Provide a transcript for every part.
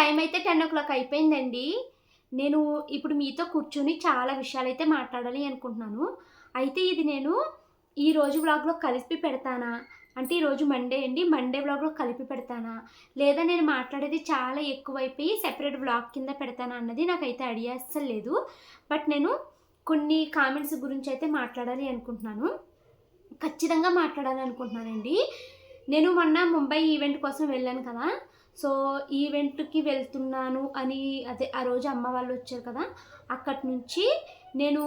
Time అయితే ten ఓ clock అయిపోయిందండి. నేను ఇప్పుడు మీతో కూర్చొని చాలా విషయాలైతే మాట్లాడాలి అనుకుంటున్నాను. అయితే ఇది నేను ఈ రోజు వ్లాగ్లో కలిపి పెడతానా? అంటే ఈరోజు మండే అండి. మండే వ్లాగ్లో కలిపి పెడతానా? లేదా నేను మాట్లాడేది చాలా ఎక్కువైపోయి సెపరేట్ వ్లాగ్ కింద పెడతానా అన్నది నాకైతే ఐడియా అస్సలు లేదు. బట్ నేను కొన్ని కామెంట్స్ గురించి అయితే మాట్లాడాలి అనుకుంటున్నాను. ఖచ్చితంగా మాట్లాడాలి అనుకుంటున్నానండి. నేను మొన్న ముంబై ఈవెంట్ కోసం వెళ్ళాను కదా. సో ఈవెంట్కి వెళ్తున్నాను అని అదే ఆ రోజు అమ్మ వాళ్ళు వచ్చారు కదా అక్కడి నుంచి నేను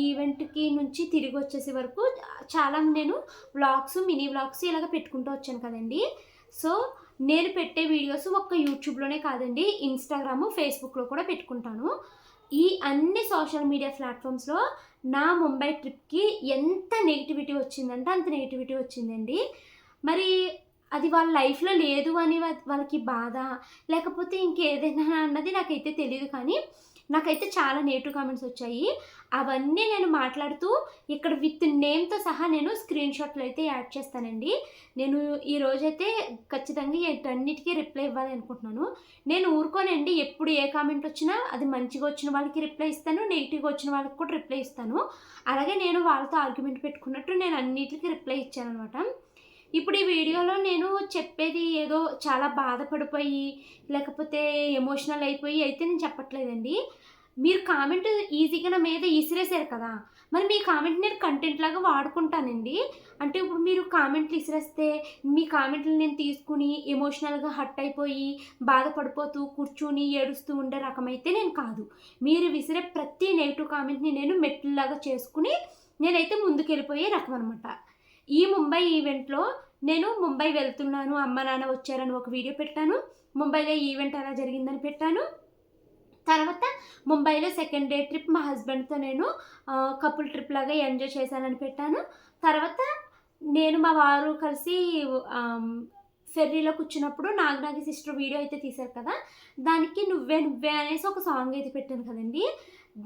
ఈవెంట్కి నుంచి తిరిగి వచ్చేసే వరకు చాలా నేను వ్లాగ్స్ మినీ వ్లాగ్స్ ఇలాగ పెట్టుకుంటూ వచ్చాను కదండి. సో నేను పెట్టే వీడియోస్ ఒక్క యూట్యూబ్లోనే కాదండి ఇన్స్టాగ్రాము ఫేస్బుక్లో కూడా పెట్టుకుంటాను. ఈ అన్ని సోషల్ మీడియా ప్లాట్ఫామ్స్లో నా ముంబై ట్రిప్కి ఎంత నెగిటివిటీ వచ్చిందంటే అంత నెగిటివిటీ వచ్చిందండి. మరి అది వాళ్ళ లైఫ్లో లేదు అని వాళ్ళకి బాధ లేకపోతే ఇంకేదైనా అన్నది నాకైతే తెలియదు కానీ నాకైతే చాలా నెగిటివ్ కామెంట్స్ వచ్చాయి. అవన్నీ నేను మాట్లాడుతూ ఇక్కడ విత్ నేమ్తో సహా నేను స్క్రీన్ షాట్లు అయితే యాడ్ చేస్తానండి. నేను ఈ రోజైతే ఖచ్చితంగా వీటన్నిటికీ రిప్లై ఇవ్వాలి అనుకుంటున్నాను. నేను ఊరుకోనండి ఎప్పుడు ఏ కామెంట్ వచ్చినా అది మంచిగా వచ్చిన వాళ్ళకి రిప్లై ఇస్తాను నెగిటివ్గా వచ్చిన వాళ్ళకి కూడా రిప్లై ఇస్తాను. అలాగే నేను వాళ్ళతో ఆర్గ్యుమెంట్ పెట్టుకున్నట్టు నేను అన్నిటికీ రిప్లై ఇచ్చాను అనమాట ఇప్పుడు ఈ వీడియోలో నేను చెప్పేది ఏదో చాలా బాధపడిపోయి లేకపోతే ఎమోషనల్ అయిపోయి అయితే నేను చెప్పట్లేదండి. మీరు కామెంట్ ఈజీగా నా మీద ఇసిరేసారు కదా. మరి మీ కామెంట్ నేను కంటెంట్ లాగా వాడుకుంటానండి. అంటే ఇప్పుడు మీరు కామెంట్లు ఇసిరేస్తే మీ కామెంట్లు నేను తీసుకుని ఎమోషనల్గా హట్ అయిపోయి బాధపడిపోతూ కూర్చుని ఏడుస్తూ ఉండే రకమైతే నేను కాదు. మీరు విసిరే ప్రతి నెగిటివ్ కామెంట్ని నేను మెట్లలాగా చేసుకుని నేనైతే ముందుకెళ్ళిపోయే రకం అనమాట ఈ ముంబై ఈవెంట్లో నేను ముంబై వెళ్తున్నాను అమ్మ నాన్న వచ్చారని ఒక వీడియో పెట్టాను. ముంబైలో ఈవెంట్ ఎలా జరిగిందని పెట్టాను. తర్వాత ముంబైలో సెకండ్ డే ట్రిప్ మా హస్బెండ్తో నేను కపుల్ ట్రిప్ లాగా ఎంజాయ్ చేశానని పెట్టాను. తర్వాత నేను మా వారు కలిసి ఫెర్రీలో కూర్చున్నప్పుడు నాగనాగి సిస్టర్ వీడియో అయితే తీశారు కదా. దానికి నువ్వే నువ్వే అనేసి ఒక సాంగ్ అయితే పెట్టాను కదండి.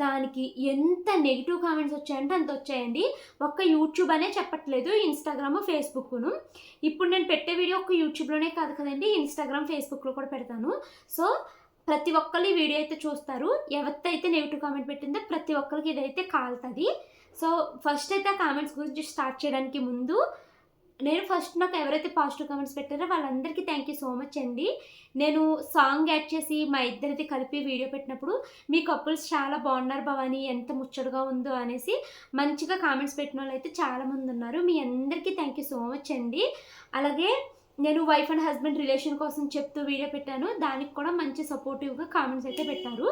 దానికి ఎంత నెగిటివ్ కామెంట్స్ వచ్చాయంటే అంత వచ్చాయండి. ఒక్క యూట్యూబ్ అనే చెప్పట్లేదు ఇన్స్టాగ్రామ్ ఫేస్బుక్ను ఇప్పుడు నేను పెట్టే వీడియో ఒక్క యూట్యూబ్లోనే కాదు కదండి ఇన్స్టాగ్రామ్ ఫేస్బుక్లో కూడా పెడతాను. సో ప్రతి ఒక్కరు ఈ వీడియో అయితే చూస్తారు. ఎవరితో నెగిటివ్ కామెంట్ పెట్టిందో ప్రతి ఒక్కరికి ఇదైతే కాలుతుంది. సో ఫస్ట్ అయితే ఆ కామెంట్స్ గురించి స్టార్ట్ చేయడానికి ముందు నేను ఫస్ట్ నాకు ఎవరైతే పాజిటివ్ కామెంట్స్ పెట్టారో వాళ్ళందరికీ థ్యాంక్ యూ సో మచ్ అండి. నేను సాంగ్ యాడ్ చేసి మా ఇద్దరిది కలిపి వీడియో పెట్టినప్పుడు మీ కపుల్స్ చాలా బాగున్నారు భవాని ఎంత ముచ్చటగా ఉందో అనేసి మంచిగా కామెంట్స్ పెట్టిన వాళ్ళు అయితే చాలామంది ఉన్నారు. మీ అందరికీ థ్యాంక్ యూ సో మచ్ అండి. అలాగే నేను వైఫ్ అండ్ హస్బెండ్ రిలేషన్ కోసం చెప్తూ వీడియో పెట్టాను. దానికి కూడా మంచి సపోర్టివ్గా కామెంట్స్ అయితే పెట్టారు.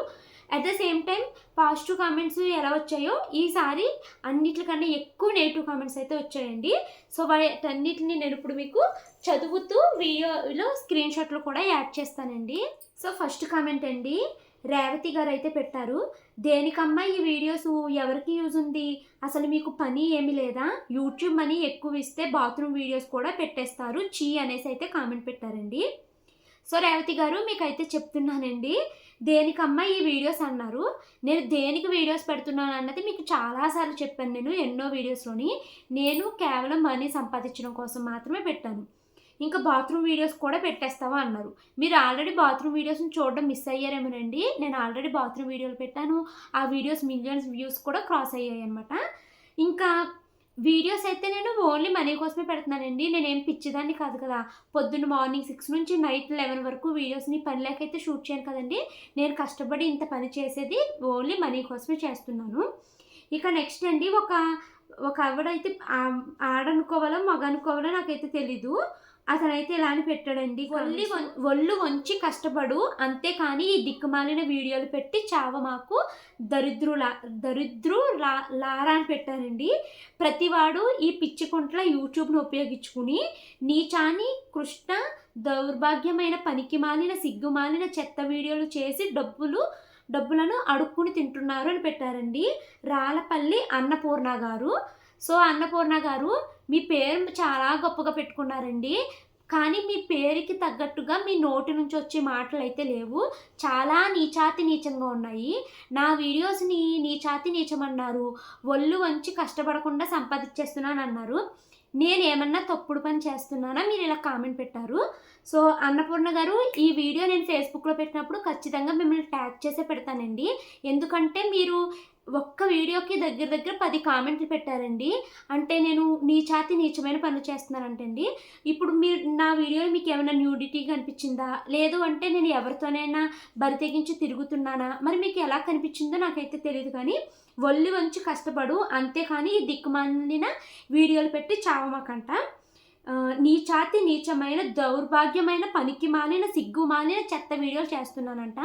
At the same time positive comments ఎలా వచ్చాయో ఈసారి అన్నిటికన్నా ఎక్కువ నెగిటివ్ కామెంట్స్ అయితే వచ్చాయండి. సో వాటన్నిటిని నేను ఇప్పుడు మీకు చదువుతూ వీడియోలో స్క్రీన్ షాట్లు కూడా యాడ్ చేస్తానండి. సో ఫస్ట్ కామెంట్ అండి రేవతి గారు అయితే పెట్టారు దేనికమ్మా ఈ వీడియోస్ ఎవరికి యూజ్ ఉంది? అసలు మీకు పని ఏమి లేదా? యూట్యూబ్ మనీ ఎక్కువ ఇస్తే బాత్రూమ్ వీడియోస్ కూడా పెట్టేస్తారు చీ అనేసి అయితే కామెంట్ పెట్టారండి. సో రేవతి గారు మీకైతే చెప్తున్నానండి దేనికమ్మా ఈ వీడియోస్ అన్నారు? నేను దేనికి వీడియోస్ పెడుతున్నాను అన్నది మీకు చాలాసార్లు చెప్పాను నేను ఎన్నో వీడియోస్లోని. నేను కేవలం మనీ సంపాదించడం కోసం మాత్రమే పెట్టాను. ఇంకా బాత్రూమ్ వీడియోస్ కూడా పెట్టేస్తావా అన్నారు. మీరు ఆల్రెడీ బాత్రూమ్ వీడియోస్ని చూడడం మిస్ అయ్యారేమోనండి. నేను ఆల్రెడీ బాత్రూమ్ వీడియోలు పెట్టాను. ఆ వీడియోస్ మిలియన్స్ వ్యూస్ కూడా క్రాస్ అయ్యాయి అనమాట ఇంకా వీడియోస్ అయితే నేను ఓన్లీ మనీ కోసమే పెడుతున్నానండి. నేనేం పిచ్చిదాన్ని కాదు కదా. పొద్దున్న మార్నింగ్ సిక్స్ నుంచి నైట్ లెవెన్ వరకు వీడియోస్ని పని లేకైతే షూట్ చేయను కదండి. నేను కష్టపడి ఇంత పని చేసేది ఓన్లీ మనీ కోసమే చేస్తున్నాను. ఇక నెక్స్ట్ అండి ఒక ఒక ఆవిడైతే ఆడనుకోవాలో మగ అనుకోవాలో నాకైతే తెలీదు. అతనైతే ఇలా అని పెట్టాడండి ఒళ్ళు ఒళ్ళు వంచి కష్టపడు. అంతేకాని ఈ దిక్కుమాలిన వీడియోలు పెట్టి చావ మాకు దరిద్రులా దరిద్రు లా లారా అని పెట్టారండి. ప్రతివాడు ఈ పిచ్చికుంట్ల యూట్యూబ్ను ఉపయోగించుకుని నీచాని కృష్ణ దౌర్భాగ్యమైన పనికిమాలిన సిగ్గుమాలిన చెత్త వీడియోలు చేసి డబ్బులు డబ్బులను అడుక్కుని తింటున్నారు అని పెట్టారండి. రాలపల్లి అన్నపూర్ణ గారు. సో అన్నపూర్ణ గారు మీ పేరు చాలా గొప్పగా పెట్టుకున్నారండి. కానీ మీ పేరుకి తగ్గట్టుగా మీ నోటి నుంచి వచ్చే మాటలు అయితే లేవు. చాలా నీచాతి నీచంగా ఉన్నాయి. నా వీడియోస్ని నీచాతి నీచమన్నారు. ఒళ్ళు వంచి కష్టపడకుండా సంపాదించేస్తున్నాను అన్నారు నేను ఏమన్నా తప్పుడు పని చేస్తున్నానా? మీరు ఇలా కామెంట్ పెట్టారు. సో అన్నపూర్ణ గారు ఈ వీడియో నేను ఫేస్బుక్లో పెట్టినప్పుడు ఖచ్చితంగా మిమ్మల్ని ట్యాగ్ చేసే పెడతానండి. ఎందుకంటే మీరు ఒక్క వీడియోకి దగ్గర దగ్గర పది కామెంట్లు పెట్టారండి. అంటే నేను నీచాతి నీచమైన పనులు చేస్తున్నానంటండి. ఇప్పుడు మీరు నా వీడియోలో మీకు ఏమైనా న్యూడిటీ కనిపించిందా? లేదు అంటే నేను ఎవరితోనైనా బరి తెగించి తిరుగుతున్నానా? మరి మీకు ఎలా కనిపించిందో నాకైతే తెలియదు కానీ ఒళ్ళు వంచి కష్టపడు అంతేకాని ఈ దిక్కుమాలిన వీడియోలు పెట్టి చావమాకంట. నీచాతి నీచమైన దౌర్భాగ్యమైన పనికి మాలిన సిగ్గు మాలిన చెత్త వీడియోలు చేస్తున్నానంట.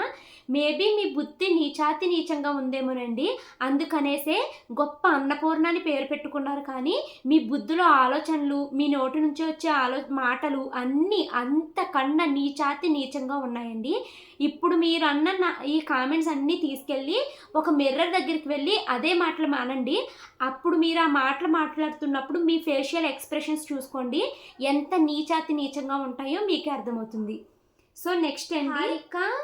మేబీ మీ బుద్ధి నీచాతి నీచంగా ఉందేమోనండి. అందుకనేసే గొప్ప అన్నపూర్ణ అని పేరు పెట్టుకున్నారు కానీ మీ బుద్ధిలో ఆలోచనలు మీ నోటి నుంచి వచ్చే ఆలో మాటలు అన్నీ అంతకన్నా నీచాతి నీచంగా ఉన్నాయండి. ఇప్పుడు మీరు అన్న ఈ కామెంట్స్ అన్నీ తీసుకెళ్ళి ఒక మిర్రర్ దగ్గరికి వెళ్ళి అదే మాటలు మానండి. అప్పుడు మీరు ఆ మాటలు మాట్లాడుతున్నప్పుడు మీ ఫేషియల్ ఎక్స్ప్రెషన్స్ చూసుకోండి. ఎంత నీచాతి నీచంగా ఉంటాయో మీకే అర్థమవుతుంది. సో నెక్స్ట్ అండి. ఇంకా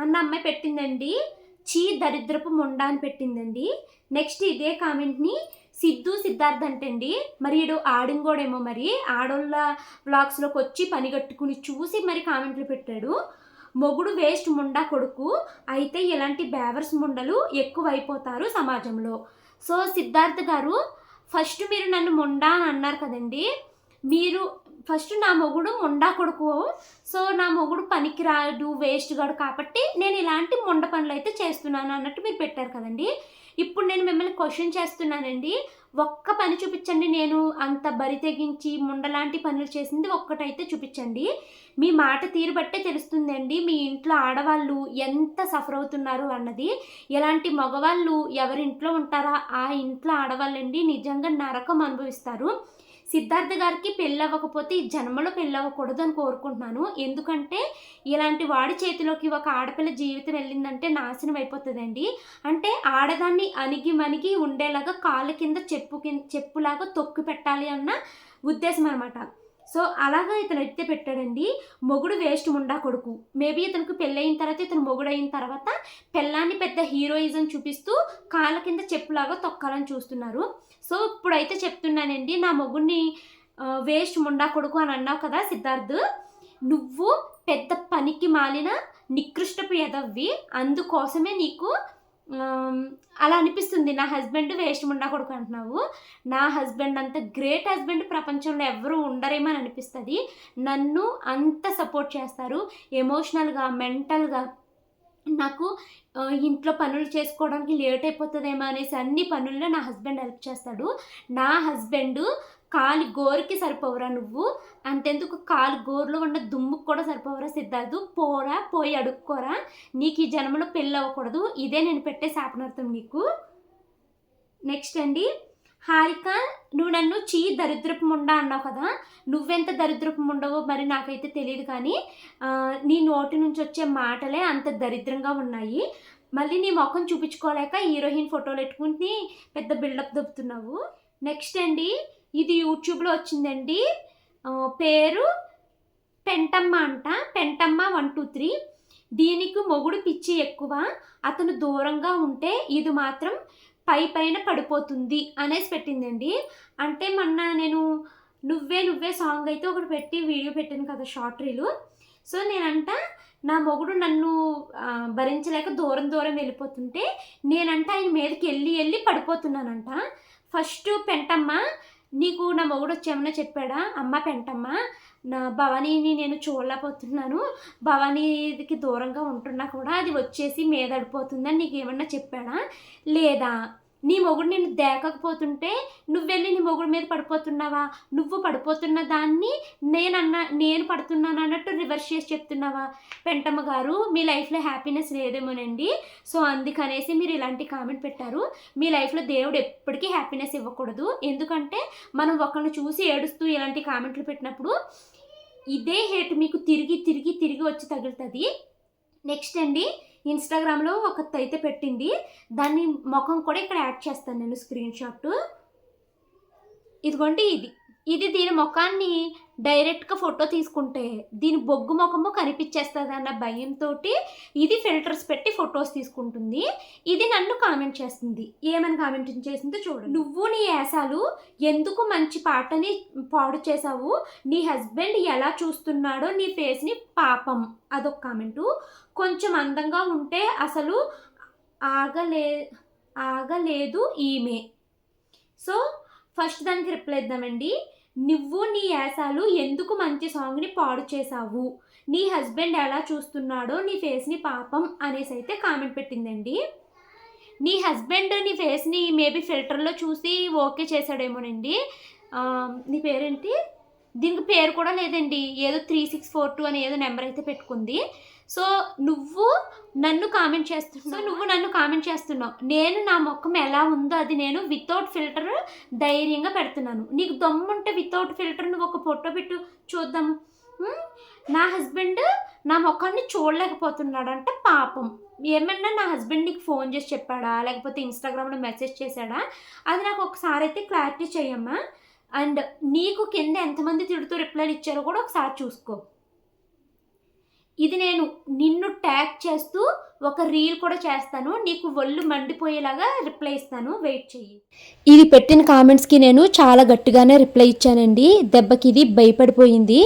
అన్న అమ్మాయి పెట్టిందండి. చీ దరిద్రపు ముండా అని పెట్టిందండి. నెక్స్ట్ ఇదే కామెంట్ని సిద్ధు సిద్ధార్థ్ అంటండి. మరి ఈడు ఆడింగోడేమో మరి. ఆడోళ్ళ వ్లాగ్స్లోకి వచ్చి పని కట్టుకుని చూసి మరి కామెంట్లు పెట్టాడు. మొగుడు వేస్ట్ ముండా కొడుకు. అయితే ఇలాంటి బేవర్స్ ముండలు ఎక్కువైపోతారు సమాజంలో. సో సిద్ధార్థ్ గారు ఫస్ట్ మీరు నన్ను ముండా అని అన్నారు కదండి. మీరు ఫస్ట్ నా మొగుడు ముండా కొడుకు. సో నా మొగుడు పనికిరాడు వేస్ట్ గాడు కాబట్టి నేను ఇలాంటి ముండ పనులు అయితే చేస్తున్నాను అన్నట్టు మీరు పెట్టారు కదండి. ఇప్పుడు నేను మిమ్మల్ని క్వశ్చన్ చేస్తున్నానండి. ఒక్క పని చూపించండి నేను అంత బరి తెగించి ముండలాంటి పనులు చేసింది ఒక్కటైతే చూపించండి. మీ మాట తీరు బట్టే తెలుస్తుందండి మీ ఇంట్లో ఆడవాళ్ళు ఎంత సఫర్ అవుతున్నారు అన్నది. ఎలాంటి మగవాళ్ళు ఎవరింట్లో ఉంటారా ఆ ఇంట్లో ఆడవాళ్ళండి నిజంగా నరకం అనుభవిస్తారు. సిద్ధార్థ గారికి పెళ్ళవ్వకపోతే ఈ జన్మలో పెళ్ళవ్వకూడదు అని కోరుకుంటున్నాను. ఎందుకంటే ఇలాంటి వాడి చేతిలోకి ఒక ఆడపిల్ల జీవితం వెళ్ళిందంటే నాశనం అయిపోతుందండి. అంటే ఆడదాన్ని అణిగి మణిగి ఉండేలాగా కాళ్ళ కింద చెప్పు కింద చెప్పులాగా తొక్కు పెట్టాలి అన్న ఉద్దేశం అనమాట సో అలాగా ఇతను ఎత్తే పెట్టాడండి. మొగుడు వేస్ట్ ముండా కొడుకు. మేబీ ఇతనికి పెళ్ళయిన తర్వాత ఇతను మొగుడు అయిన తర్వాత పెళ్ళాన్ని పెద్ద హీరోయిజం చూపిస్తూ కాళ్ళ కింద చెప్పులాగా తొక్కాలని చూస్తున్నారు. సో ఇప్పుడైతే చెప్తున్నానండి నా మొగుడిని వేస్ట్ ముండా కొడుకు అని అన్నావు కదా సిద్ధార్థ్. నువ్వు పెద్ద పనికి మాలిన నికృష్టపు ఎదవ్వి అందుకోసమే నీకు అలా అనిపిస్తుంది. నా హస్బెండ్ వేస్ట్ ముండా కొడుకు అంటున్నావు. నా హస్బెండ్ అంత గ్రేట్ హస్బెండ్ ప్రపంచంలో ఎవరు ఉండరేమో అని అనిపిస్తుంది. నన్ను అంత సపోర్ట్ చేస్తారు. ఎమోషనల్గా మెంటల్గా. నాకు ఇంట్లో పనులు చేసుకోవడానికి లేట్ అయిపోతుందేమో అనేసి అన్ని పనుల్లో నా హస్బెండ్ హెల్ప్ చేస్తాడు. నా హస్బెండ్ కాలి గోరుకి సరిపోవరా నువ్వు? అంతెందుకు కాలు గోరులో ఉన్న దుమ్ముకు కూడా సరిపోవరా సిద్ధార్థు? పోరా పోయి అడుక్కోరా. నీకు ఈ జన్మలో పెళ్ళి అవ్వకూడదు. ఇదే నేను పెట్టే శాపనార్థం నీకు. నెక్స్ట్ అండి. హారిక నువ్వు నన్ను చీ దరిద్రపు ముండా అన్నావు కదా? నువ్వెంత దరిద్రపు ఉండవో మరి నాకైతే తెలియదు కానీ నీ నోటి నుంచి వచ్చే మాటలే అంత దరిద్రంగా ఉన్నాయి. మళ్ళీ నీ ముఖం చూపించుకోలేక హీరోయిన్ ఫోటోలు పెట్టుకుని పెద్ద బిల్డప్ దొబ్బుతున్నావు. నెక్స్ట్ అండి. ఇది యూట్యూబ్లో వచ్చిందండి. పేరు పెంటమ్మ అంట. Pentamma one two three. దీనికి మొగుడు పిచ్చి ఎక్కువ. అతను దూరంగా ఉంటే ఇది మాత్రం పై పైన పడిపోతుంది అనేసి పెట్టిందండి. అంటే మొన్న నేను నువ్వే నువ్వే సాంగ్ అయితే ఒకటి పెట్టి వీడియో పెట్టాను కదా షార్ట్ రీలు సో నేనంట నా మొగుడు నన్ను భరించలేక దూరం దూరం వెళ్ళిపోతుంటే నేనంట ఆయన మీదకి వెళ్ళి వెళ్ళి పడిపోతున్నానంట. ఫస్ట్ పెంటమ్మ నీకు నా మొగుడు వచ్చేమన్నా చెప్పాడా? అమ్మ పెంటమ్మ నా భవానీని నేను చూడలేకపోతున్నాను. భవానీకి దూరంగా ఉంటున్నా కూడా అది వచ్చేసి మీదడిపోతుందని నీకు ఏమన్నా చెప్పాడా? లేదా? నీ మొగుడు నేను దేకకపోతుంటే నువ్వెళ్ళి నీ మొగుడు మీద పడిపోతున్నావా? నువ్వు పడిపోతున్న దాన్ని నేనన్న నేను పడుతున్నాను అన్నట్టు రివర్స్ చేసి చెప్తున్నావా? పెంటమ్మ గారు మీ లైఫ్లో హ్యాపీనెస్ లేదేమోనండి. సో అందుకనేసి మీరు ఇలాంటి కామెంట్ పెట్టారు. మీ లైఫ్లో దేవుడు ఎప్పటికీ హ్యాపీనెస్ ఇవ్వకూడదు. ఎందుకంటే మనం ఒకరిని చూసి ఏడుస్తూ ఇలాంటి కామెంట్లు పెట్టినప్పుడు ఇదే హేట్ మీకు తిరిగి తిరిగి తిరిగి వచ్చి తగులుతుంది. నెక్స్ట్ అండి ఇన్స్టాగ్రామ్లో ఒక అయితే పెట్టింది. దాన్ని ముఖం కూడా ఇక్కడ యాడ్ చేస్తాను నేను స్క్రీన్ షాట్. ఇదిగోండి ఇది. ఇది దీని ముఖాన్ని డైరెక్ట్గా ఫోటో తీసుకుంటే దీని బొగ్గు ముఖము కనిపించేస్తుంది అన్న భయంతో ఇది ఫిల్టర్స్ పెట్టి ఫొటోస్ తీసుకుంటుంది. ఇది నన్ను కామెంట్ చేస్తుంది. ఏమని కామెంట్ చేసిందో చూడు నువ్వు నీ యాసాలు ఎందుకు మంచి పాటని పాడు చేసావు నీ హస్బెండ్ ఎలా చూస్తున్నాడో నీ ఫేస్ని పాపం. అదొక కామెంటు. కొంచెం అందంగా ఉంటే అసలు ఆగలే ఆగలేదు ఈమె. సో ఫస్ట్ దానికి రిప్లై ఇద్దామండి. నువ్వు నీ యాసాలు ఎందుకు మంచి సాంగ్ని పాడు చేసావు నీ హస్బెండ్ ఎలా చూస్తున్నాడో నీ ఫేస్ని పాపం అనేసి అయితే కామెంట్ పెట్టిందండి. నీ హస్బెండ్ నీ ఫేస్ని మేబీ ఫిల్టర్లో చూసి ఓకే చేశాడేమోనండి. నీ పేరేంటి? దీనికి పేరు కూడా లేదండి. ఏదో త్రీ సిక్స్ ఫోర్ టూ అని ఏదో నెంబర్ అయితే పెట్టుకుంది. సో నువ్వు నన్ను కామెంట్ చేస్తున్నావు? నువ్వు నన్ను కామెంట్ చేస్తున్నావు. నేను నా ముఖం ఎలా ఉందో అది నేను వితౌట్ ఫిల్టర్ ధైర్యంగా పెడుతున్నాను. నీకు దమ్ముంటే వితౌట్ ఫిల్టర్ నువ్వు ఒక ఫోటో పెట్టు చూద్దాం. నా హస్బెండ్ నా ముఖాన్ని చూడలేకపోతున్నాడంట పాపం. ఏమన్నా నా హస్బెండ్ నీకు ఫోన్ చేసి చెప్పాడా? లేకపోతే ఇన్స్టాగ్రామ్లో మెసేజ్ చేశాడా? అది నాకు ఒకసారి అయితే క్లారిటీ చేయమ్మా అండ్ నీకు కింద ఎంతమంది తిడుతూ రిప్లైలు ఇచ్చారో కూడా ఒకసారి చూసుకో. ఇది నేను నిన్ను ట్యాగ్ చేస్తూ ఒక రీల్ కూడా చేస్తాను. నీకు ఒళ్ళు మండిపోయేలాగా రిప్లై ఇస్తాను. వెయిట్ చెయ్యి. ఇది పెట్టిన కామెంట్స్కి నేను చాలా గట్టిగానే రిప్లై ఇచ్చానండి. దెబ్బకి ఇది భయపడిపోయింది.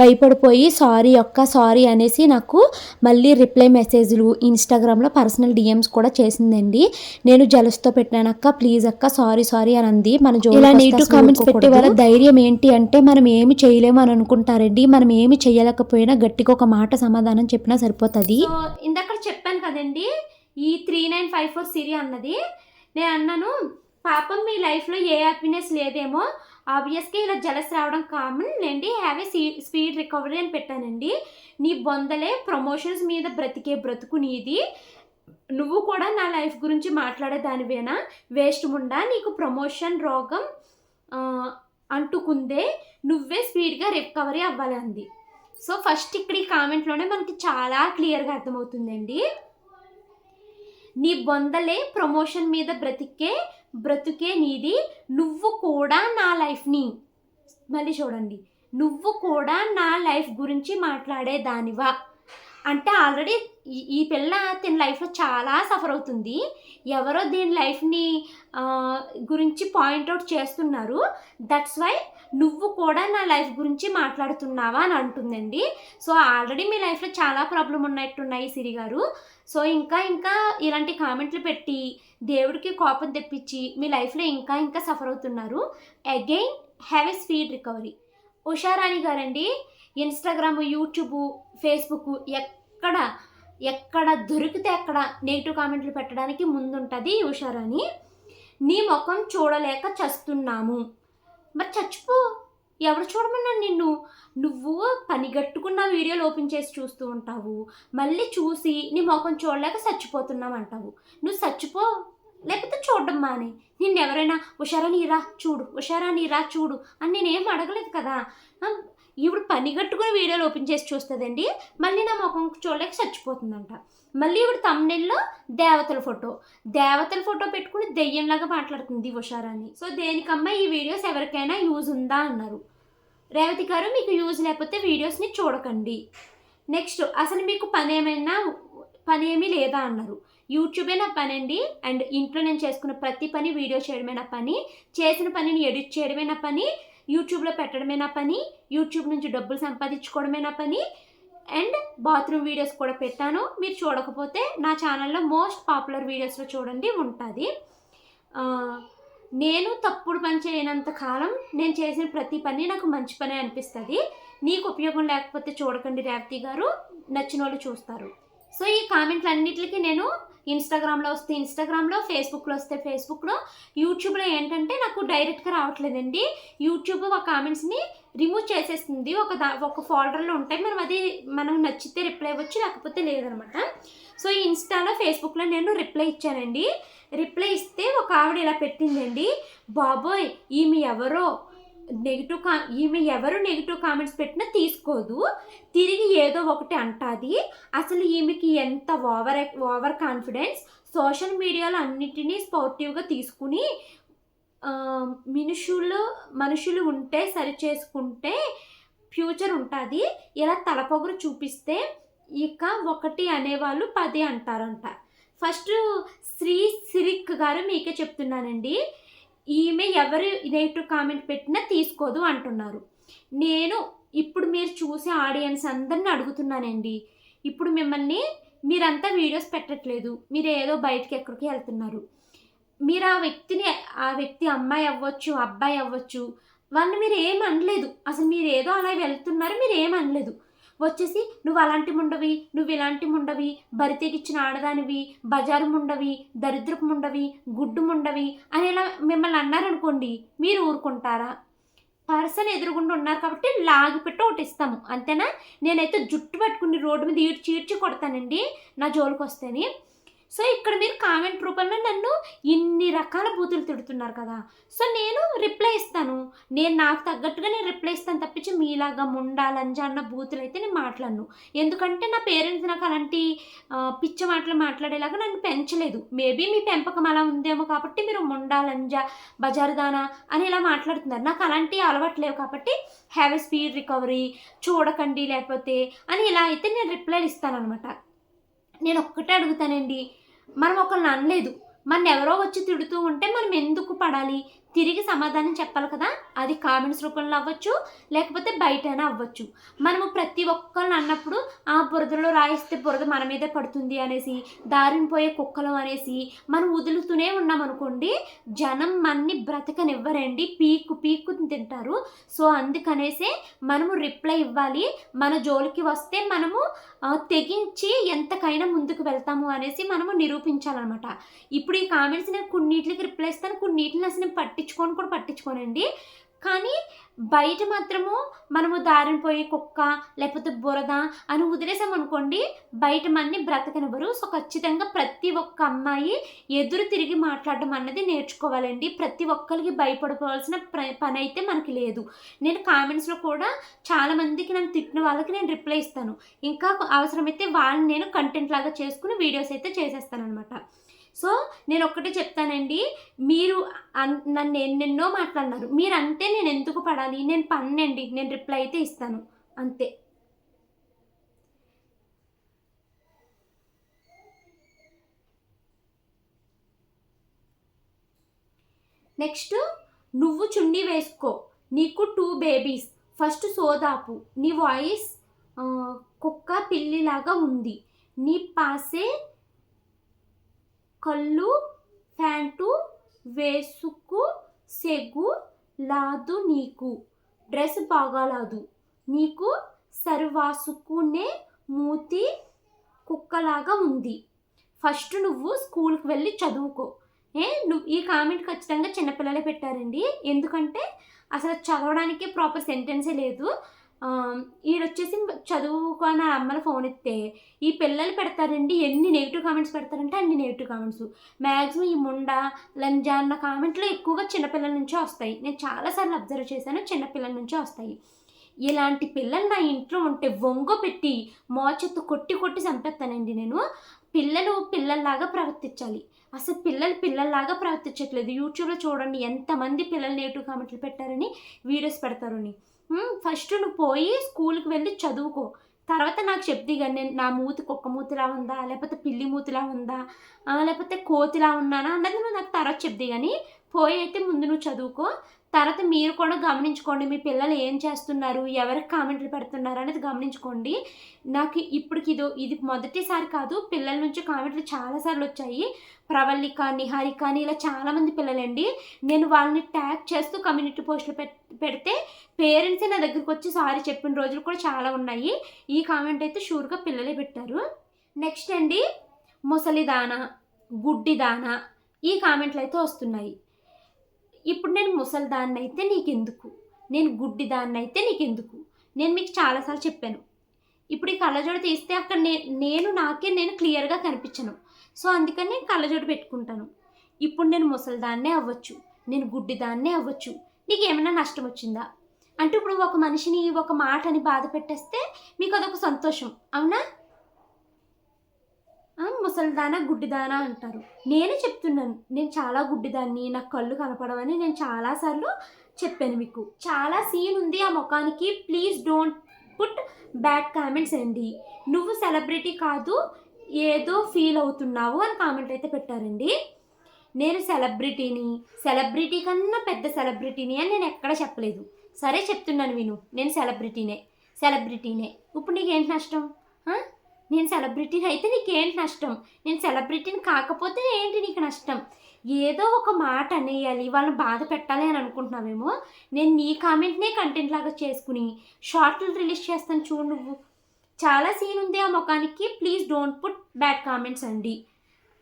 భయపడిపోయి సారీ అక్క సారీ అనేసి నాకు మళ్ళీ రిప్లై మెసేజ్లు ఇన్స్టాగ్రామ్లో పర్సనల్ డిఎమ్స్ కూడా చేసిందండి. నేను జలస్తో పెట్టినానక్క ప్లీజ్ అక్క సారీ సారీ అని అంది. మన ఇలా నీటు కామెంట్స్ పెట్టే వాళ్ళ. ధైర్యం ఏంటి అంటే మనం ఏమి చేయలేము అని అనుకుంటారండి. మనం ఏమి చేయలేకపోయినా గట్టిగా ఒక మాట సమాధానం చెప్పినా సరిపోతుంది. ఇందాక చెప్పాను కదండి? ఈ three nine five four Siri అన్నది. నేను అన్నాను పాపం మీ లైఫ్లో ఏ హ్యాపీనెస్ లేదేమో. ఆబ్వియస్గా ఇలా జలస్ రావడం కామన్ లేండి హ్యావ్ ఏ స్పీడ్ రికవరీ అని పెట్టానండి. నీ బొందలే ప్రమోషన్స్ మీద బ్రతికే బ్రతుకు నీది. నువ్వు కూడా నా లైఫ్ గురించి మాట్లాడే దానివేనా వేస్ట్ ఉండా నీకు ప్రమోషన్ రోగం అంటుకుందే. నువ్వే స్పీడ్గా రికవరీ అవ్వాలి అంది సో ఫస్ట్ ఇక్కడ ఈ కామెంట్లోనే మనకి చాలా క్లియర్గా అర్థమవుతుందండి. నీ బొందలే ప్రమోషన్ మీద బ్రతికే బ్రతుకే నీది. నువ్వు కూడా నా లైఫ్ని మళ్ళీ చూడండి. నువ్వు కూడా నా లైఫ్ గురించి మాట్లాడే దానివా? అంటే ఆల్రెడీ ఈ- పిల్ల తన లైఫ్లో చాలా సఫర్ అవుతుంది. ఎవరో దీని లైఫ్ని గురించి పాయింట్అవుట్ చేస్తున్నారు. దట్స్ వై నువ్వు కూడా నా లైఫ్ గురించి మాట్లాడుతున్నావా అని అంటుందండి. సో ఆల్రెడీ మీ లైఫ్లో చాలా ప్రాబ్లం ఉన్నట్టున్నాయి సిరి గారు. సో ఇంకా ఇంకా ఇలాంటి కామెంట్లు పెట్టి దేవుడికి కోపం తెప్పించి మీ లైఫ్లో ఇంకా ఇంకా సఫర్ అవుతున్నారు. Again have a speed recovery Usharani గారండి ఇన్స్టాగ్రామ్ యూట్యూబ్ ఫేస్బుక్ ఎక్కడ ఎక్కడ దొరికితే అక్కడ నెగిటివ్ కామెంట్లు పెట్టడానికి ముందుంటుంది ఉషారాణి నీ ముఖం చూడలేక చస్తున్నాము. మరి చచ్చిపో. ఎవరు చూడమన్నా నిన్ను? నువ్వు పనిగట్టుకున్న వీడియోలు ఓపెన్ చేసి చూస్తూ ఉంటావు. మళ్ళీ చూసి నీ ముఖం చూడలేక చచ్చిపోతున్నావు అంటావు. నువ్వు చచ్చిపో లేకపోతే చూడడం మానే. నిన్ను ఎవరైనా ఉషారా నీరా చూడు ఉషారా నీరా చూడు అని నేనేం అడగలేదు కదా. ఇప్పుడు పని కట్టుకుని వీడియోలు ఓపెన్ చేసి చూస్తుందండి. మళ్ళీ నా ముఖం చూడలేక చచ్చిపోతుందంట. మళ్ళీ ఇప్పుడు తమ్నెల్లో దేవతల ఫోటో. దేవతల ఫోటో పెట్టుకుని దెయ్యంలాగా మాట్లాడుతుంది ఉషారాని. సో దేనికమ్మా ఈ వీడియోస్ ఎవరికైనా యూజ్ ఉందా అన్నారు. రేవతి గారు మీకు యూజ్ లేకపోతే వీడియోస్ని చూడకండి. నెక్స్ట్ అసలు మీకు పని ఏమైనా పని ఏమీ లేదా అన్నారు. యూట్యూబే నా పని అండి అండ్ ఇంట్లో నేను చేసుకున్న ప్రతి పని వీడియో చేయడమే నా పని. చేసిన పనిని ఎడిట్ చేయడమే నా పని. యూట్యూబ్లో పెట్టడమే నా పని. యూట్యూబ్ నుంచి డబ్బులు సంపాదించుకోవడమే నా పని. అండ్ బాత్రూమ్ వీడియోస్ కూడా పెట్టాను. మీరు చూడకపోతే నా ఛానల్లో మోస్ట్ పాపులర్ వీడియోస్లో చూడండి ఉంటుంది. నేను తప్పుడు పని చేయనంత కాలం నేను చేసిన ప్రతి పని నాకు మంచి పని అనిపిస్తుంది. నీకు ఉపయోగం లేకపోతే చూడకండి రేవతి గారు నచ్చిన వాళ్ళు చూస్తారు. సో ఈ కామెంట్లు అన్నిటికీ నేను ఇన్స్టాగ్రామ్లో వస్తే ఇన్స్టాగ్రామ్లో ఫేస్బుక్లో వస్తే ఫేస్బుక్లో యూట్యూబ్లో ఏంటంటే నాకు డైరెక్ట్గా రావట్లేదండి. యూట్యూబ్ ఆ కామెంట్స్ని రిమూవ్ చేసేస్తుంది. ఒక దా ఒక ఫోల్డర్లో ఉంటాయి. మనం అది మనం నచ్చితే రిప్లై ఇవ్వచ్చు లేకపోతే లేదనమాట. సో ఈ ఇన్స్టాలో ఫేస్బుక్లో నేను రిప్లై ఇచ్చానండి. రిప్లై ఇస్తే ఒక ఆవిడ ఇలా పెట్టిందండి. బాబోయ్ ఈమె ఎవరో నెగిటివ్ కా ఈమె ఎవరు నెగిటివ్ కామెంట్స్ పెట్టినా తీసుకోదు. తిరిగి ఏదో ఒకటి అంటాది. అసలు ఈమెకి ఎంత ఓవర్ ఓవర్ కాన్ఫిడెన్స్. సోషల్ మీడియాలో అన్నిటినీ స్పోర్టివ్గా తీసుకుని మనుషులు మనుషులు ఉంటే సరి చేసుకుంటే ఫ్యూచర్ ఉంటుంది. ఇలా తలపొగరు చూపిస్తే ఇక ఒకటి అనేవాళ్ళు పది అంటారంట. ఫస్ట్ శ్రీ సిరిక్ గారు మీకే చెప్తున్నానండి. ఈమె ఎవరు నెగిటివ్ కామెంట్ పెట్టినా తీసుకోదు అంటున్నారు. నేను ఇప్పుడు మీరు చూసే ఆడియన్స్ అందరిని అడుగుతున్నానండి. ఇప్పుడు మిమ్మల్ని మీరంతా వీడియోస్ పెట్టట్లేదు. మీరు ఏదో బయటకి ఎక్కడికి వెళ్తున్నారు. మీరు ఆ వ్యక్తిని ఆ వ్యక్తి అమ్మాయి అవ్వచ్చు అబ్బాయి అవ్వచ్చు వాళ్ళని మీరు ఏం అనలేదు. అసలు మీరు ఏదో అలా వెళ్తున్నారు మీరు ఏం అనలేదు. వచ్చేసి నువ్వు అలాంటి ముండవి నువ్వు ఇలాంటి ముండవి బరితెగిచ్చిన ఆడదానివి బజారు ముండవి దరిద్రపు ముండవి గుడ్డు ముండవి అని ఇలా మిమ్మల్ని అన్నారనుకోండి మీరు ఊరుకుంటారా? పర్సన్ ఎదురుగుండా ఉన్నారు కాబట్టి లాగిపెట్టి ఒకటి ఇస్తాము అంతేనా? నేనైతే జుట్టు పట్టుకుని రోడ్డు మీద ఈడ్చి ఈడ్చి కొడతానండి నా జోలికి వస్తేనే సో ఇక్కడ మీరు కామెంట్ రూపంలో నన్ను ఇన్ని రకాల బూతులు తిడుతున్నారు కదా. సో నేను రిప్లై ఇస్తాను. నేను నాకు తగ్గట్టుగా నేను రిప్లై ఇస్తాను తప్పించి మీలాగా ముండా లంజా అన్న బూతులు అయితే నేను మాట్లాడను. ఎందుకంటే నా పేరెంట్స్ నాకు అలాంటి పిచ్చ మాటలు మాట్లాడేలాగా నన్ను పెంచలేదు. మేబీ మీ పెంపకం అలా ఉందేమో కాబట్టి మీరు ముండా లంజా బజారుదానా అని ఇలా మాట్లాడుతున్నారు. నాకు అలాంటి అలవాటు లేవు కాబట్టి హ్యావ్ ఎ స్పీడ్ రికవరీ చూడకండి లేకపోతే అని ఇలా అయితే నేను రిప్లైలు ఇస్తాను అనమాట నేను ఒక్కటే అడుగుతానండి. మనం ఒకళ్ళని అనలేదు. మన ఎవరో వచ్చి తిడుతూ ఉంటే మనం ఎందుకు పడాలి? తిరిగి సమాధానం చెప్పాలి కదా? అది కామెంట్స్ రూపంలో అవ్వచ్చు లేకపోతే బయటైనా అవ్వచ్చు. మనము ప్రతి ఒక్కరిని అన్నప్పుడు ఆ బురదలో రాయిస్తే బురద మన మీదే పడుతుంది అనేసి దారిని పోయే కుక్కలు అనేసి మనం వదులుతూనే ఉన్నాం అనుకోండి జనం మన్ని బ్రతకనివ్వరండి. పీకు పీక్కు తింటారు. సో అందుకనేసే మనము రిప్లై ఇవ్వాలి. మన జోలికి వస్తే మనము తెగించి ఎంతకైనా ముందుకు వెళ్తాము అనేసి మనము నిరూపించాలన్నమాట. ఇప్పుడు ఈ కామెంట్స్ నేను కొన్నిటికి రిప్లై ఇస్తాను కొన్నిటిని అసలు నేను పట్టించుకొని కూడా పట్టించుకోనండి. కానీ బయట మాత్రము మనము దారిని పోయే కుక్క లేకపోతే బురద అని వదిలేసామనుకోండి బయట మన్ని బ్రతకనివ్వరు. సో ఖచ్చితంగా ప్రతి ఒక్క అమ్మాయి ఎదురు తిరిగి మాట్లాడడం అన్నది నేర్చుకోవాలండి. ప్రతి ఒక్కరికి భయపడిపోవాల్సిన ప్ర పని అయితే మనకి లేదు. నేను కామెంట్స్లో కూడా చాలామందికి నన్ను తిట్టిన వాళ్ళకి నేను రిప్లై ఇస్తాను. ఇంకా అవసరమైతే వాళ్ళని నేను కంటెంట్ లాగా చేసుకుని వీడియోస్ అయితే చేసేస్తాను అనమాట సో నేను ఒక్కటే చెప్తానండి. మీరు అన్- నన్ను ఎన్నెన్నో మాట్లాడినారు. మీరు అంటే నేను ఎందుకు పడాలి? నేను పన్నండి. నేను రిప్లై అయితే ఇస్తాను. అంతే. నెక్స్ట్ నువ్వు చున్నీ వేసుకో. నీకు టూ బేబీస్. ఫస్ట్ సోదాపు. నీ వాయిస్ కుక్క పిల్లిలాగా ఉంది. నీ పాసే కళ్ళు ప్యాంటు వేసుకు సెగు లాదు నీకు. డ్రెస్ బాగాలాదు. నీకు సర్వాసుకునే మూతి కుక్కలాగా ఉంది. ఫస్ట్ నువ్వు స్కూల్కి వెళ్ళి చదువుకో. ఏ నువ్వు ఈ కామెంట్ ఖచ్చితంగా చిన్నపిల్లలే పెట్టారండి. ఎందుకంటే అసలు చదవడానికి ప్రాపర్ సెంటెన్సే లేదు. ఈడొచ్చేసి చదువుకొని అమ్మల ఫోన్ ఇస్తే ఈ పిల్లలు పెడతారండి ఎన్ని నెగిటివ్ కామెంట్స్ పెడతారంటే అన్ని నెగిటివ్ కామెంట్స్ మ్యాక్సిమం ఈ ముండ లంజా అన్న కామెంట్లు ఎక్కువగా చిన్నపిల్లల నుంచే వస్తాయి. నేను చాలాసార్లు అబ్జర్వ్ చేశాను చిన్నపిల్లల నుంచే వస్తాయి. ఇలాంటి పిల్లలు నా ఇంట్లో ఉంటే వంగ పెట్టి మోచెత్తు కొట్టి కొట్టి చంపేస్తానండి నేను. పిల్లలు పిల్లల్లాగా ప్రవర్తించాలి. అసలు పిల్లలు పిల్లల్లాగా ప్రవర్తించట్లేదు. యూట్యూబ్లో చూడండి ఎంతమంది పిల్లలు నెగిటివ్ కామెంట్లు పెట్టారని వీడియోస్ పెడతారని. ఫస్ట్ నువ్వు పోయి స్కూల్కి వెళ్ళి చదువుకో. తర్వాత నాకు చెప్తే కానీ నేను నా మూతి కుక్క మూతిలా ఉందా? లేకపోతే పిల్లి మూతిలా ఉందా? లేకపోతే కోతిలా ఉన్నానా? అన్నది నువ్వు నాకు తర్వాత చెప్తే కానీ పోయి అయితే ముందు నువ్వు చదువుకో. తర్వాత మీరు కూడా గమనించుకోండి మీ పిల్లలు ఏం చేస్తున్నారు ఎవరికి కామెంట్లు పెడుతున్నారు అనేది గమనించుకోండి. నాకు ఇప్పటికి ఇది ఇది మొదటిసారి కాదు పిల్లల నుంచి కామెంట్లు చాలాసార్లు వచ్చాయి. ప్రవల్లిక నిహారిక అని ఇలా చాలామంది పిల్లలండి. నేను వాళ్ళని ట్యాగ్ చేస్తూ కమ్యూనిటీ పోస్టులు పెడితే పేరెంట్సే నా దగ్గరికి వచ్చి సారీ చెప్పిన రోజులు కూడా చాలా ఉన్నాయి. ఈ కామెంట్ అయితే షూర్గా పిల్లలే పెట్టారు. నెక్స్ట్ అండి ముసలిదాన గుడ్డిదాన ఈ కామెంట్లు అయితే వస్తున్నాయి. ఇప్పుడు నేను ముసలిదాన్ని అయితే నీకెందుకు? నేను గుడ్డిదాన్ని అయితే నీకెందుకు? నేను మీకు చాలాసార్లు చెప్పాను. ఇప్పుడు ఈ కళ్ళజోడు తీస్తే అక్కడ నే నేను నాకే నేను క్లియర్గా కనిపించను. సో అందుకని నేను కళ్ళజోడు పెట్టుకుంటాను. ఇప్పుడు నేను ముసలిదాన్నే అవ్వచ్చు. నేను గుడ్డిదాన్నే అవ్వచ్చు. నీకు ఏమైనా నష్టం వచ్చిందా? అంటే ఇప్పుడు ఒక మనిషిని ఒక మాటని బాధ పెట్టేస్తే మీకు అదొక సంతోషం. అవునా? ముసలిదానా గుడ్డిదానా అంటారు. నేనే చెప్తున్నాను నేను చాలా గుడ్డిదాన్ని నాకు కళ్ళు కనపడవని నేను చాలాసార్లు చెప్పాను మీకు. చాలా సీన్ ఉంది ఆ ముఖానికి. Please don't put bad comments అండి. నువ్వు సెలబ్రిటీ కాదు ఏదో ఫీల్ అవుతున్నావు అని కామెంట్ అయితే పెట్టారండి. నేను సెలబ్రిటీని సెలబ్రిటీ కన్నా పెద్ద సెలబ్రిటీని అని నేను ఎక్కడ చెప్పలేదు. సరే చెప్తున్నాను విను. నేను సెలబ్రిటీనే సెలబ్రిటీనే ఇప్పుడు నీకేంటి నష్టం? నేను సెలబ్రిటీని అయితే నీకేంటి నష్టం? నేను సెలబ్రిటీని కాకపోతే ఏంటి నీకు నష్టం? ఏదో ఒక మాట అనేయాలి వాళ్ళని బాధ పెట్టాలి అని అనుకుంటున్నావేమో? నేను నీ కామెంట్నే కంటెంట్ లాగా చేసుకుని షార్ట్లు రిలీజ్ చేస్తాను చూడు నువ్వు. చాలా సీన్ ఉంది ఆ ముఖానికి please don't put bad comments అండి.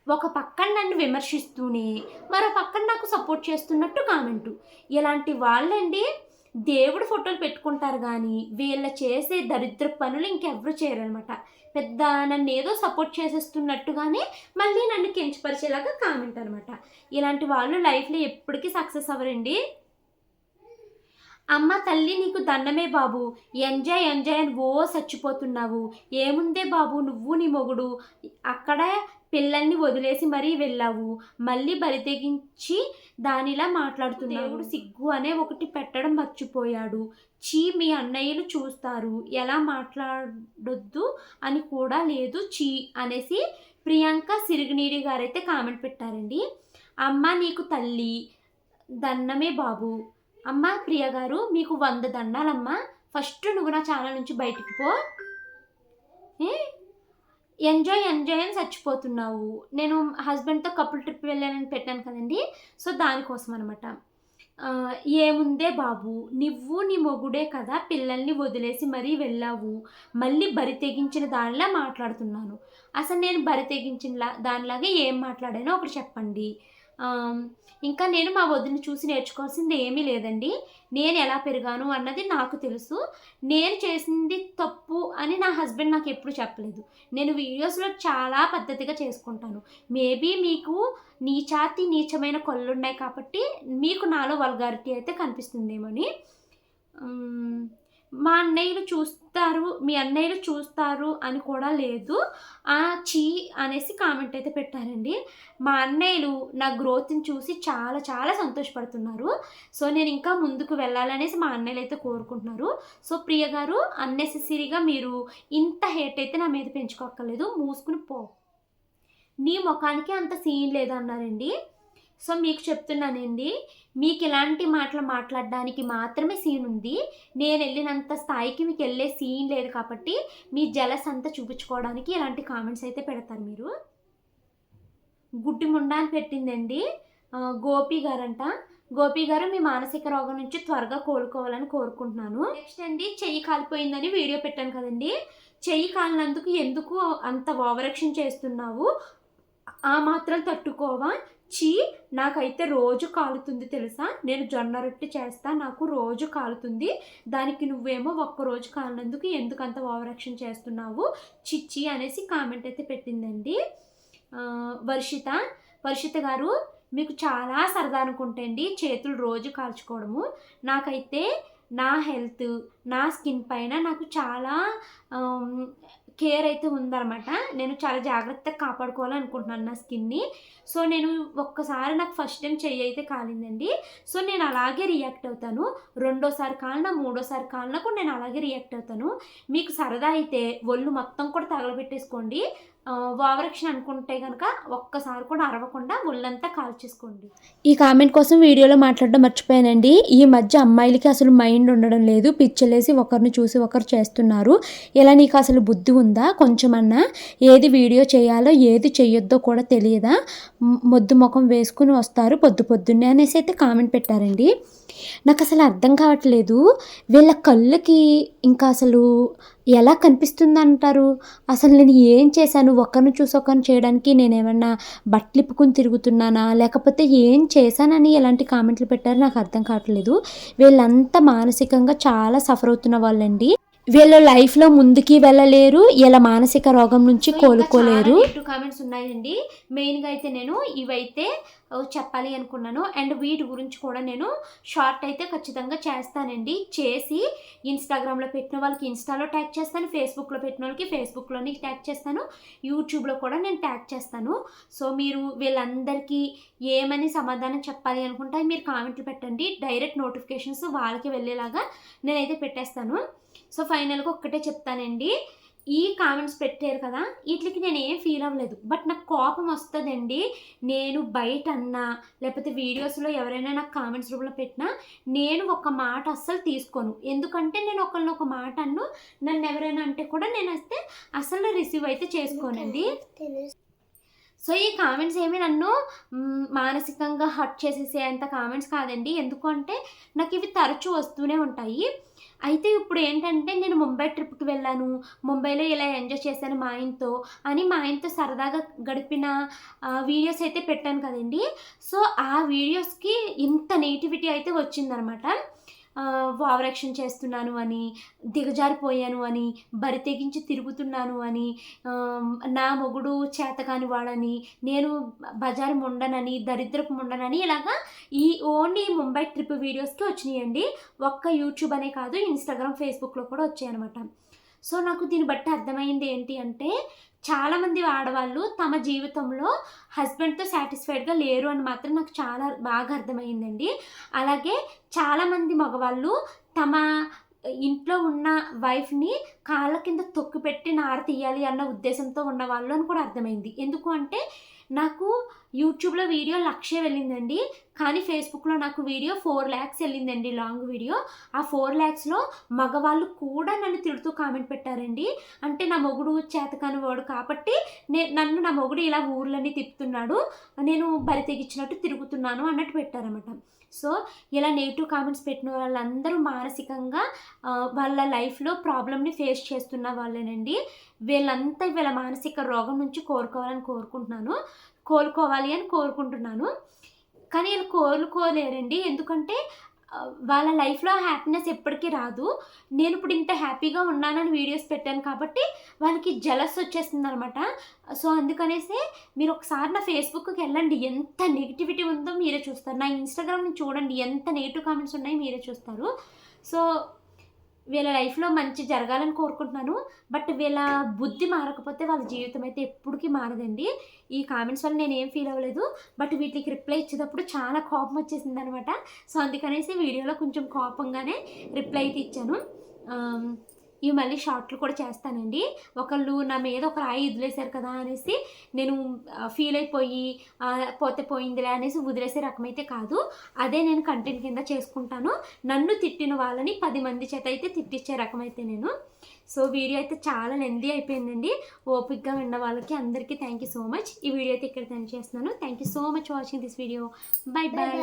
ఒక పక్కన నన్ను విమర్శిస్తూనే మరో పక్కన నాకు సపోర్ట్ చేస్తున్నట్టు కామెంటు ఇలాంటి వాళ్ళండి దేవుడు ఫోటోలు పెట్టుకుంటారు కానీ వీళ్ళ చేసే దరిద్ర పనులు ఇంకెవ్వరు చేయరనమాట పెద్ద నన్ను ఏదో సపోర్ట్ చేసేస్తున్నట్టుగానే మళ్ళీ నన్ను కించపరిచేలాగా కామెంట్ అనమాట ఇలాంటి వాళ్ళు లైఫ్లో ఎప్పటికీ సక్సెస్ అవ్వరండి. అమ్మ తల్లి నీకు దండమే బాబు. ఎంజాయ్ ఎంజాయ్ అని ఓ చచ్చిపోతున్నావు. ఏముందే బాబు నువ్వు నీ మొగుడు. అక్కడ పిల్లల్ని వదిలేసి మరీ వెళ్ళావు. మళ్ళీ బరితెగించి దానిలా మాట్లాడుతున్నావు. దేవుడు సిగ్గు అనే ఒకటి పెట్టడం మర్చిపోయాడు. చీ మీ అన్నయ్యలు చూస్తారు. ఎలా మాట్లాడొద్దు అని కూడా లేదు చీ అనేసి ప్రియాంక సిరిగినీడి గారైతే కామెంట్ పెట్టారండి. అమ్మ నీకు తల్లి దన్నమే బాబు. అమ్మ ప్రియ గారు మీకు వంద దండాలమ్మా. ఫస్ట్ నువ్వు నా ఛానల్ నుంచి బయటికి పో. ఎంజాయ్ ఎంజాయ్ అని చచ్చిపోతున్నావు. నేను హస్బెండ్తో కపుల్ ట్రిప్ వెళ్ళానని పెట్టాను కదండి. సో దానికోసం అనమాట ఏముందే బాబు నువ్వు నీ మొగుడే కదా పిల్లల్ని వదిలేసి మరీ వెళ్ళావు. మళ్ళీ బరి తెగించిన దానిలా మాట్లాడుతున్నాను. అసలు నేను బరి తెగించిన దానిలాగా ఏం మాట్లాడానో ఒకటి చెప్పండి. ఇంకా నేను మా వదిన చూసి నేర్చుకోవాల్సింది ఏమీ లేదండి. నేను ఎలా పెరిగాను అన్నది నాకు తెలుసు. నేను చేసింది తప్పు అని నా హస్బెండ్ నాకు ఎప్పుడు చెప్పలేదు. నేను వీడియోస్లో చాలా పద్ధతిగా చేసుకుంటాను. మేబీ మీకు నీచాతి నీచమైన కళ్ళు ఉన్నాయి కాబట్టి మీకు నాలో వల్గారిటీ అయితే కనిపిస్తుందేమని. మా అన్నయ్యలు చూస్తారు మీ అన్నయ్యలు చూస్తారు అని కూడా లేదు. ఆ చీ అనేసి కామెంట్ అయితే పెట్టారండి. మా అన్నయ్యలు నా గ్రోత్ని చూసి చాలా చాలా సంతోషపడుతున్నారు. సో నేను ఇంకా ముందుకు వెళ్ళాలనేసి మా అన్నయ్యలు అయితే కోరుకుంటున్నారు. సో ప్రియ గారు అన్నెసెసరీగా మీరు ఇంత హేట్ అయితే నా మీద పెంచుకోక్కర్లేదు. మూసుకుని పో. నీ ముఖానికి అంత సీన్ లేదన్నారండి. సో మీకు చెప్తున్నానండి మీకు ఇలాంటి మాటలు మాట్లాడడానికి మాత్రమే సీన్ ఉంది. నేను వెళ్ళినంత స్థాయికి మీకు వెళ్ళే సీన్ లేదు కాబట్టి మీ జలస్ అంతా చూపించుకోవడానికి ఇలాంటి కామెంట్స్ అయితే పెడతారు మీరు. గుడ్డి ముండా అని పెట్టిందండి. గోపి గారంట. గోపి గారు మీ మానసిక రోగం నుంచి త్వరగా కోలుకోవాలని కోరుకుంటున్నాను. నెక్స్ట్ అండి చెయ్యి కాలిపోయిందని వీడియో పెట్టాను కదండి. చెయ్యి కాలినందుకు ఎందుకు అంత ఓవరక్షన్ చేస్తున్నావు? ఆ మాత్రం తట్టుకోవా? చీ నాకైతే రోజు కాలుతుంది తెలుసా? నేను జొన్న రొట్టె చేస్తా నాకు రోజు కాలుతుంది. దానికి నువ్వేమో ఒక్క రోజు కాలినందుకు ఎందుకంత ఓవరాక్షన్ చేస్తున్నావు? చిచ్చి అనేసి కామెంట్ అయితే పెట్టిందండి. వర్షిత వర్షిత గారు మీకు చాలా సరదా అనుకుంటండి చేతులు రోజు కాల్చుకోవడము. నాకైతే నా హెల్త్ నా స్కిన్ పైన నాకు చాలా కేర్ అయితే ఉందన్నమాట. నేను చాలా జాగ్రత్తగా కాపాడుకోవాలనుకుంటున్నాను నా స్కిన్ని. సో నేను ఒక్కసారి నాకు ఫస్ట్ టైం చెయ్యి అయితే కాలిందండి. సో నేను అలాగే రియాక్ట్ అవుతాను. రెండోసారి కాలినా మూడోసారి కాలినా కూడా నేను అలాగే రియాక్ట్ అవుతాను. మీకు సరదా అయితే ఒళ్ళు మొత్తం కూడా తగలబెట్టేసుకోండి. ఓవరక్షన్ అనుకుంటే కనుక ఒక్కసారి కూడా అరవకుండా ఒళ్ళంతా కాల్చేసుకోండి. ఈ కామెంట్ కోసం వీడియోలో మాట్లాడడం మర్చిపోయానండి. ఈ మధ్య అమ్మాయిలకి అసలు మైండ్ ఉండడం లేదు. పిచ్చలేసి ఒకరిని చూసి ఒకరు చేస్తున్నారు. ఇలా నీకు అసలు బుద్ధి ఉందా? కొంచెమన్నా. ఏది వీడియో చేయాలో ఏది చెయ్యొద్దో కూడా తెలియదా? మొద్దు ముఖం వేసుకుని వస్తారు పొద్దు పొద్దున్నే అనేసి అయితే కామెంట్ పెట్టారండి. నాకు అసలు అర్థం కావట్లేదు. వీళ్ళ కళ్ళకి ఇంకా అసలు ఎలా కనిపిస్తుంది అంటారు అసలు నేను ఏం చేశాను? ఒకరిని చూసి ఒకరిని చేయడానికి నేను ఏమన్నా బట్టలు ఇప్పుకుని తిరుగుతున్నానా? లేకపోతే ఏం చేశానని ఎలాంటి కామెంట్లు పెట్టారో నాకు అర్థం కావట్లేదు. వీళ్ళంతా మానసికంగా చాలా సఫర్ అవుతున్న వాళ్ళండి. వీళ్ళ లైఫ్లో ముందుకి వెళ్ళలేరు. ఇలా మానసిక రోగం నుంచి కోలుకోలేరు. కామెంట్స్ ఉన్నాయండి. మెయిన్గా అయితే నేను ఇవైతే చెప్పాలి అనుకున్నాను. అండ్ వీటి గురించి కూడా నేను షార్ట్ అయితే ఖచ్చితంగా చేస్తానండి. చేసి ఇన్స్టాగ్రామ్లో పెట్టిన వాళ్ళకి ఇన్స్టాలో ట్యాగ్ చేస్తాను ఫేస్బుక్లో పెట్టిన వాళ్ళకి ఫేస్బుక్లోని ట్యాగ్ చేస్తాను యూట్యూబ్లో కూడా నేను ట్యాగ్ చేస్తాను. సో మీరు వీళ్ళందరికీ ఏమని సమాధానం చెప్పాలి అనుకుంటే మీరు కామెంట్లు పెట్టండి. డైరెక్ట్ నోటిఫికేషన్స్ వాళ్ళకి వెళ్ళేలాగా నేనైతే పెట్టేస్తాను. సో ఫైనల్గా ఒక్కటే చెప్తానండి. ఈ కామెంట్స్ పెట్టారు కదా వీటికి నేను ఏం ఫీల్ అవ్వలేదు. బట్ నాకు కోపం వస్తుందండి నేను బయట అన్నా లేకపోతే వీడియోస్లో ఎవరైనా నాకు కామెంట్స్ రూపంలో పెట్టినా నేను ఒక మాట అస్సలు తీసుకోను. ఎందుకంటే నేను ఒకరిని ఒక మాట అన్ను నన్ను ఎవరైనా అంటే కూడా నేను వస్తే అసలు రిసీవ్ అయితే చేసుకోనండి. సో ఈ కామెంట్స్ ఏమి నన్ను మానసికంగా హర్ట్ చేసేసే అంత కామెంట్స్ కాదండి. ఎందుకంటే నాకు ఇవి తరచూ వస్తూనే ఉంటాయి. అయితే ఇప్పుడు ఏంటంటే నేను ముంబై ట్రిప్కి వెళ్ళాను. ముంబైలో ఇలా ఎంజాయ్ చేశాను మా ఆయనతో అని మా ఆయనతో సరదాగా గడిపిన వీడియోస్ అయితే పెట్టాను కదండి. సో ఆ వీడియోస్కి ఇంత నెగిటివిటీ అయితే వచ్చిందనమాట. ఓవరాక్షన్ చేస్తున్నాను అని దిగజారిపోయాను అని బరి తెగించి తిరుగుతున్నాను అని నా మొగుడు చేతకాని వాడని నేను బజారు ముండనని దరిద్రపు ముండనని ఇలాగా ఈ ఓన్లీ ముంబై ట్రిప్ వీడియోస్కి వచ్చినాయండి. ఒక్క యూట్యూబ్ అనే కాదు ఇన్స్టాగ్రామ్ ఫేస్బుక్లో కూడా వచ్చాయి అనమాట సో నాకు దీన్ని బట్టి అర్థమైంది ఏంటి అంటే చాలామంది ఆడవాళ్ళు తమ జీవితంలో హస్బెండ్తో సాటిస్ఫైడ్గా లేరు అని మాత్రం నాకు చాలా బాగా అర్థమైందండి. అలాగే చాలామంది మగవాళ్ళు తమ ఇంట్లో ఉన్న వైఫ్ని కాళ్ళ కింద తొక్కు పెట్టి నార తీయాలి అన్న ఉద్దేశంతో ఉన్న వాళ్ళు అని కూడా అర్థమైంది. ఎందుకు అంటే నాకు యూట్యూబ్లో వీడియో లక్షే వెళ్ళిందండి. కానీ ఫేస్బుక్లో నాకు వీడియో ఫోర్ ల్యాక్స్ వెళ్ళిందండి లాంగ్ వీడియో. ఆ ఫోర్ ల్యాక్స్లో మగవాళ్ళు కూడా నన్ను తిడుతూ కామెంట్ పెట్టారండి. అంటే నా మొగుడు చేతకాని వాడు కాబట్టి నే నన్ను నా మొగుడు ఇలా ఊర్లన్నీ తిప్పుతున్నాడు. నేను బరి తెగించినట్టు తిరుగుతున్నాను అన్నట్టు పెట్టారన్నమాట. సో ఇలా నెగిటివ్ కామెంట్స్ పెట్టిన వాళ్ళందరూ మానసికంగా వాళ్ళ లైఫ్లో ప్రాబ్లమ్ని ఫేస్ చేస్తున్న వాళ్ళేనండి. వీళ్ళంతా వీళ్ళ మానసిక రోగం నుంచి కోరుకోవాలని కోరుకుంటున్నాను. కోలుకోవాలి అని కోరుకుంటున్నాను. కానీ వీళ్ళు కోలుకోలేరండి. ఎందుకంటే వాళ్ళ లైఫ్లో హ్యాపీనెస్ ఎప్పటికీ రాదు. నేను ఇప్పుడు ఇంత హ్యాపీగా ఉన్నానని వీడియోస్ పెట్టాను కాబట్టి వాళ్ళకి జలస్ వచ్చేస్తుంది అనమాట సో అందుకనేసి మీరు ఒకసారి నా ఫేస్బుక్కి వెళ్ళండి. ఎంత నెగిటివిటీ ఉందో మీరే చూస్తారు. నా ఇన్స్టాగ్రామ్ని చూడండి. ఎంత నెగిటివ్ కామెంట్స్ ఉన్నాయో మీరే చూస్తారు. సో వీళ్ళ లైఫ్లో మంచి జరగాలని కోరుకుంటున్నాను. బట్ వీళ్ళ బుద్ధి మారకపోతే వాళ్ళ జీవితం అయితే ఎప్పటికీ మారదండి. ఈ కామెంట్స్ వల్ల నేను ఏం ఫీల్ అవ్వలేదు. బట్ వీటికి రిప్లై ఇచ్చేటప్పుడు చాలా కోపం వచ్చేసింది అనమాట సో అందుకనేసి వీడియోలో కొంచెం కోపంగానే రిప్లై అయితే ఇచ్చాను. ఇవి మళ్ళీ షార్ట్లు కూడా చేస్తానండి. ఒకళ్ళు నా మీద ఒక రాయి వదిలేశారు కదా అనేసి నేను ఫీల్ అయిపోయి పోతే పోయిందిలే అనేసి వదిలేసే రకమైతే కాదు. అదే నేను కంటెంట్ కింద చేసుకుంటాను. నన్ను తిట్టిన వాళ్ళని పది మంది చేత అయితే తిట్టించే రకమైతే నేను. సో వీడియో అయితే చాలా లెందీ అయిపోయిందండి. ఓపిక్గా ఉన్న వాళ్ళకి అందరికీ థ్యాంక్ యూ సో మచ్ ఈ వీడియో అయితే ఇక్కడ సెండ్ చేస్తున్నాను. Thank you so much watching this video bye bye